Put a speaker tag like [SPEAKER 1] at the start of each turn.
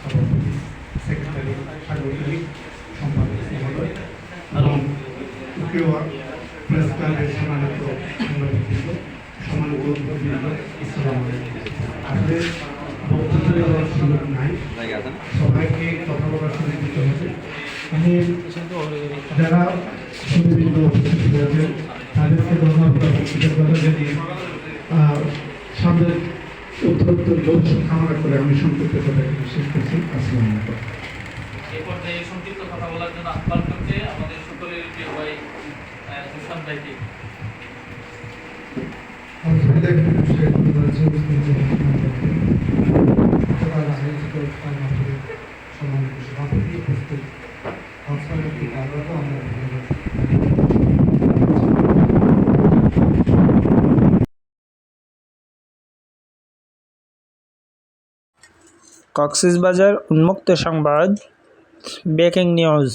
[SPEAKER 1] সভাপতি সেক্রেটারি সাংগঠনিক সম্পাদক মহোদয় এবং প্রেস ক্লাবের সম্মানিত সাংবাদিকবৃন্দ সম্মানিত ইসলাম আসলে বক্তব্য দেওয়ার সুযোগ নাই সবাইকে কথা যারা উপস্থিত তাদেরকে ধন্যবাদ কৃতজ্ঞতা জানিয়ে সামনের উত্তরোত্তর ভবিষ্যৎ কামনা করে আমি সংক্ষিপ্ত কথা শেষ করছি। আসসালামু আলাইকুম।
[SPEAKER 2] এই পর্যায়ে সংক্ষিপ্ত কথা বলার জন্য আহ্বান করছে আমাদের সকলের প্রিয় ভাই দুশান ভাইকে
[SPEAKER 3] কক্সবাজার উন্মুক্ত সংবাদ ব্রেকিং নিউজ।